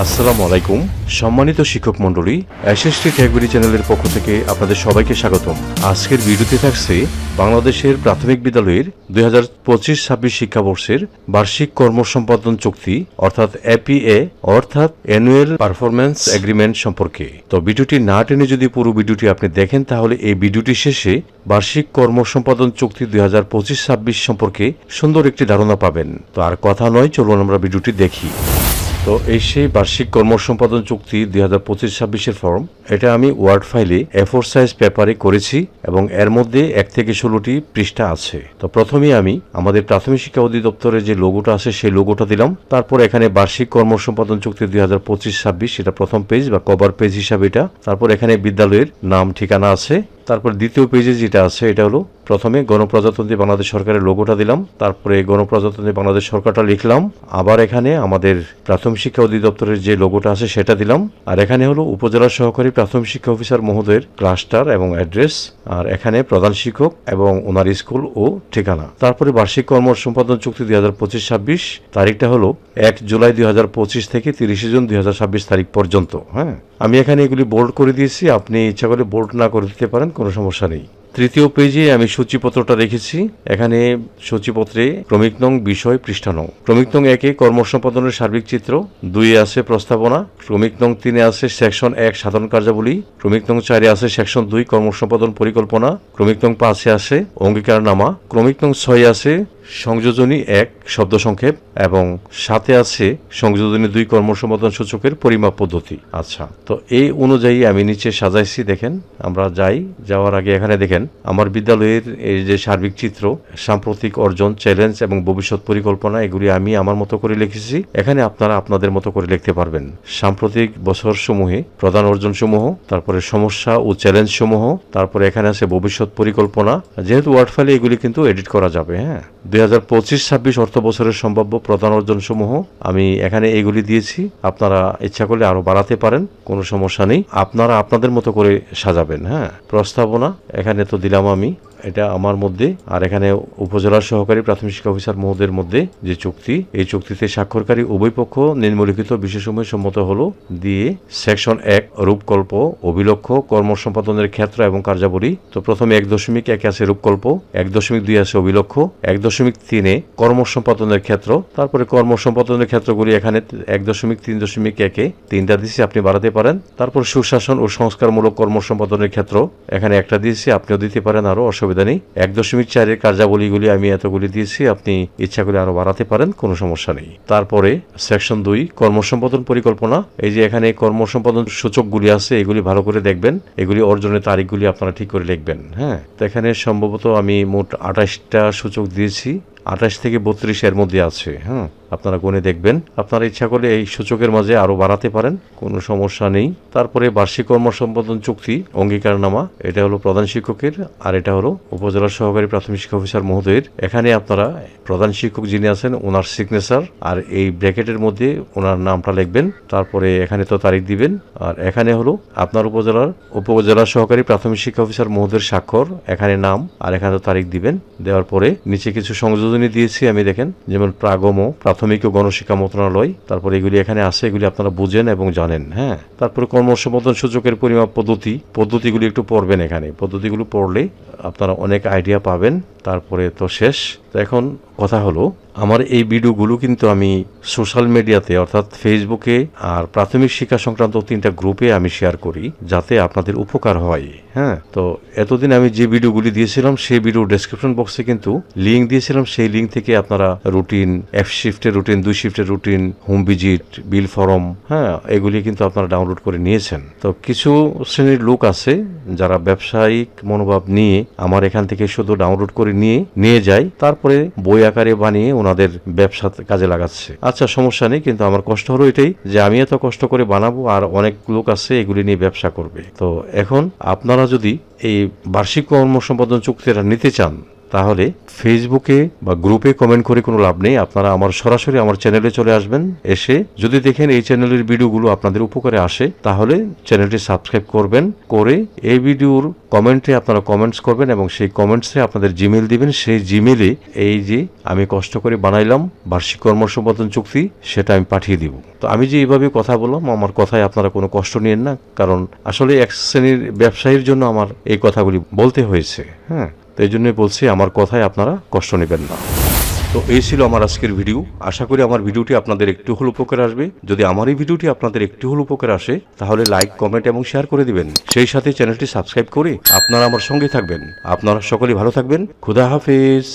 আসসালামু আলাইকুম। সম্মানিত শিক্ষক মণ্ডলী এসএসটি ট্যাগবেরি চ্যানেলের পক্ষ থেকে আপনাদের সবাইকে স্বাগতম। আজকের ভিডিওতে থাকছে বাংলাদেশের প্রাথমিক বিদ্যালয়ের দুই হাজার পঁচিশ ছাব্বিশ শিক্ষাবর্ষের বার্ষিক কর্মসম্পাদন চুক্তি, অর্থাৎ এপিএ অর্থাৎ অ্যানুয়াল পারফরম্যান্স এগ্রিমেন্ট সম্পর্কে। তো ভিডিওটি না টেনে যদি পুরো ভিডিওটি আপনি দেখেন, তাহলে এই ভিডিওটি শেষে বার্ষিক কর্মসম্পাদন চুক্তি দুই হাজার পঁচিশ ছাব্বিশ সম্পর্কে সুন্দর একটি ধারণা পাবেন। তো আর কথা নয়, চলুন আমরা ভিডিওটি দেখি। তো এই সেই বার্ষিক কর্মসম্পাদন চুক্তি দুই হাজার পঁচিশ ছাব্বিশের ফর্ম। এটা আমি ওয়ার্ড ফাইলে এফোর সাইজ পেপারে করেছি এবং এর মধ্যে এক থেকে ষোলোটি পৃষ্ঠা আছে। তো প্রথমেই আমি আমাদের প্রাথমিক শিক্ষা অধিদপ্তরের যে লোগোটা আছে সেই লোগোটা দিলাম। তারপর এখানে বার্ষিক কর্মসম্পাদন চুক্তি দুই হাজার পঁচিশ ছাব্বিশ, এটা প্রথম পেজ বা কভার পেজ হিসাবে এটা। তারপর এখানে বিদ্যালয়ের নাম, ঠিকানা আছে। তারপর দ্বিতীয় পেজে যেটা আছে, এটা হলো প্রথমে গণপ্রজাতন্ত্রী বাংলাদেশ সরকারের লোগোটা দিলাম, তারপরে গণপ্রজাতন্ত্রী বাংলাদেশ সরকারটা লিখলাম, আবার এখানে আমাদের প্রাথমিক শিক্ষা অধিদপ্তরের যে লোগোটা আছে সেটা দিলাম, আর এখানে হলো উপজেলা সহকারী প্রাথমিক শিক্ষা অফিসার মহোদয়ের ক্লাস্টার এবং অ্যাড্রেস আর এখানে প্রধান শিক্ষক এবং ওনার স্কুল ও ঠিকানা। তারপরে বার্ষিক কর্ম সম্পাদন চুক্তি দুই হাজার পঁচিশ ছাব্বিশ, তারিখটা হলো এক জুলাই দুই হাজার পঁচিশ থেকে তিরিশে জুন দুই হাজার ছাব্বিশ তারিখ পর্যন্ত হ্যাঁ? আমি এখানে এগুলি বোল্ড করে দিয়েছি। আপনি ইচ্ছা করে বোল্ড না করে দিতে পারেন, কোনো সমস্যা নেই। তৃতীয় পেজে আমি সূচিপত্রটা রেখেছি। এখানে সূচিপত্রে ক্রমিক নং, বিষয়, পৃষ্ঠা নং। ক্রমিক নং একে কর্মসম্পাদনের সার্বিক চিত্র দুইয়ে আছে প্রস্তাবনা, ক্রমিক নং তিনে আছে সেকশন এক, সাধারণ কার্যাবলী, ক্রমিক নং চারে আছে সেকশন দুই, কর্মসম্পাদন পরিকল্পনা, ক্রমিক নং পাঁচে আছে অঙ্গীকারনামা, ক্রমিক নং ছয়ে আছে সংযোজনী এক, শব্দ সংক্ষেপ, এবং সাথে আছে সংযোজনী দুই কর্মসম্পাদন সূচকের পরিমাপ পদ্ধতি। আচ্ছা তো এই অনুযায়ী আমি নিচে সাজাইছি, দেখেন, আমরা যাই, যাওয়ার আগে এখানে দেখেন, আমার বিদ্যালয়ের এই যে সার্বিক চিত্র, সাম্প্রতিক অর্জন, চ্যালেঞ্জ এবং ভবিষ্যৎ পরিকল্পনা, এগুলি আমি আমার মতো করে লিখেছি। এখানে আপনারা আপনাদের মতো করে লিখতে পারবেন। সাম্প্রতিক বছর সমূহে প্রধান অর্জন সমূহ তারপরে সমস্যা ও চ্যালেঞ্জ সমূহ তারপরে এখানে আছে ভবিষ্যৎ পরিকল্পনা। যেহেতু ওয়ার্ড ফাইলে এগুলি কিন্তু এডিট করা যাবে হ্যাঁ। দুই হাজার পঁচিশ ছাব্বিশ অর্থ বছরের সম্ভাব্য প্রধান অর্জন সমূহ আমি এখানে এগুলি দিয়েছি। আপনারা ইচ্ছা করলে আরও বাড়াতে পারেন, কোনো সমস্যা নেই। আপনারা আপনাদের মতো করে সাজাবেন হ্যাঁ? প্রস্তাবনা, এখানে তো দিলাম আমি। এটা আমার মধ্যে, আর এখানে উপজেলা সহকারী প্রাথমিক শিক্ষা অফিসার মহোদয়ের মধ্যে যে চুক্তি, এই চুক্তিতে স্বাক্ষরকারী উভয় পক্ষ নিম্নলিখিত বিষয়সমূহে সম্মত হলো, দিয়ে সেকশন এক, রূপকল্প, অভিলক্ষ কর্মসম্পাদনের ক্ষেত্র এবং কার্যাবলী, তো প্রথমে এক দশমিক এক আছে রূপকল্প, এক দশমিক দুই আছে অভিলক্ষ, এক দশমিক তিনে কর্মসম্পাদনের ক্ষেত্র, তারপরে কর্মসম্পাদনের ক্ষেত্রগুলি এখানে এক দশমিক তিন দশমিক একে তিনটা দিয়েছি, আপনি বাড়াতে পারেন, তারপর সুশাসন ও সংস্কারমূলক কর্মসম্পাদনের ক্ষেত্র, এখানে একটা দিয়েছি, আপনিও দিতে পারেন আরও অসুবিধা নেই। এক দশমিক চারের কার্যাবলীগুলি আমি এতগুলি দিয়েছি, আপনি ইচ্ছা করে আরও বাড়াতে পারেন, কোনো সমস্যা নেই। তারপরে সেকশন দুই, কর্মসম্পাদন পরিকল্পনা। এই যে এখানে কর্মসম্পাদন সূচকগুলি আছে, এগুলি ভালো করে দেখবেন। এগুলি অর্জনের তারিখগুলি আপনারা ঠিক করে লিখবেন হ্যাঁ? তো এখানে সম্ভবত আমি মোট আঠাশটা সূচক দিয়েছি। আঠাশ থেকে বত্রিশ এর মধ্যে আছে হ্যাঁ? আপনারা গুনে দেখবেন। আপনারা ইচ্ছা করলে এই সূচকের মাঝে আরও বাড়াতে পারেন, কোনো সমস্যা নেই। তারপরে বার্ষিক কর্মসম্পাদন চুক্তি, অঙ্গীকারনামা, এটা হলো প্রধান শিক্ষকের আর এটা হলো উপজেলা সহকারী প্রাথমিক শিক্ষা অফিসার মহোদয়ের। এখানে আপনারা প্রধান শিক্ষক যিনি আছেন, ওনার সিগনেচার আর এই ব্র্যাকেটের মধ্যে ওনার নামটা লিখবেন। তারপরে এখানে তো তারিখ দিবেন। আর এখানে হলো আপনার উপজেলার উপজেলা সহকারী প্রাথমিক শিক্ষা অফিসার মহোদয়ের স্বাক্ষর, এখানে নাম, আর এখানে তো তারিখ দিবেন। দেওয়ার পরে নিচে কিছু সংযোজনী দিয়েছি আমি, দেখেন, যেমন প্রাগমো প্রাথমিক ও গণশিক্ষা মন্ত্রণালয়, তারপর এগুলি এখানে আছে, এগুলি আপনারা বুঝেন এবং জানেন হ্যাঁ? তারপরে কর্মসম্পাদন সূচকের পরিমাপ পদ্ধতি, পদ্ধতিগুলি একটু পড়বেন এখানে। পদ্ধতিগুলো পড়লে আপনারা অনেক আইডিয়া পাবেন, তারপরে তো শেষ। তো এখন কথা হলো, আমার এই ভিডিওগুলো কিন্তু আমি সোশ্যাল মিডিয়াতে, অর্থাৎ ফেসবুকে আর প্রাথমিক শিক্ষা সংক্রান্ত তিনটা গ্রুপে আমি শেয়ার করি, যাতে আপনাদের উপকার হয় হ্যাঁ? তো এতদিন আমি যে ভিডিওগুলি দিয়েছিলাম, সেই ভিডিও ডেসক্রিপশন বক্সে কিন্তু লিঙ্ক দিয়েছিলাম, সেই লিঙ্ক থেকে আপনারা রুটিন এফ শিফটের রুটিন দুই শিফটের routine home visit bill form হ্যাঁ? এগুলি কিন্তু আপনারা ডাউনলোড করে নিয়েছেন। তো কিছু শ্রেণির লোক আছে, যারা ব্যবসায়িক মনোভাব নিয়ে আমার এখান থেকে শুধু ডাউনলোড করে নিয়ে নিয়ে যায়, তারপরে বই আকারে বানিয়ে ওনাদের ব্যবসা কাজে লাগাচ্ছে। আচ্ছা সমস্যা নেই, কিন্তু আমার কষ্ট হলো এটাই যে আমি এত কষ্ট করে বানাবো আর অনেক লোক আছে এগুলি নিয়ে ব্যবসা করবে। তো এখন আপনারা যদি এই বার্ষিক কর্ম সম্পাদন চুক্তিটা নিতে চান তাহলে ফেসবুকে বা গ্রুপে কমেন্ট করে কোনো লাভ নেই। আপনারা আমার সরাসরি আমার চ্যানেলে চলে আসবেন। এসে যদি দেখেন এই চ্যানেলের ভিডিওগুলো আপনাদের উপকারে আসে, তাহলে চ্যানেলটি সাবস্ক্রাইব করবেন। করে এই ভিডিওর কমেন্টে আপনারা কমেন্টস করবেন এবং সেই কমেন্টসে আপনাদের জিমেল দিবেন। সেই জিমেলে এই যে আমি কষ্ট করে বানাইলাম বার্ষিক কর্মসম্পাদন চুক্তি, সেটা আমি পাঠিয়ে দিব। তো আমি যে এইভাবে কথা বললাম, আমার কথায় আপনারা কোনো কষ্ট নিয়েন না। কারণ আসলে এক শ্রেণির ব্যবসায়ীর জন্য আমার এই কথাগুলি বলতে হয়েছে। হ্যাঁ। তো এই জন্যই বলছি, আমার কথায় আপনারা কষ্ট নেবেন না। তো এই ছিল আমার আজকের ভিডিও। আশা করি আমার ভিডিওটি আপনাদের একটু হল উপকার আসবে। যদি আমার এই ভিডিওটি আপনাদের একটু হল উপকার আসে, তাহলে লাইক কমেন্ট এবং শেয়ার করে দিবেন। সেই সাথে চ্যানেলটি সাবস্ক্রাইব করে আপনারা আমার সঙ্গে থাকবেন। আপনারা সকলেই ভালো থাকবেন। খুদা হাফেজ।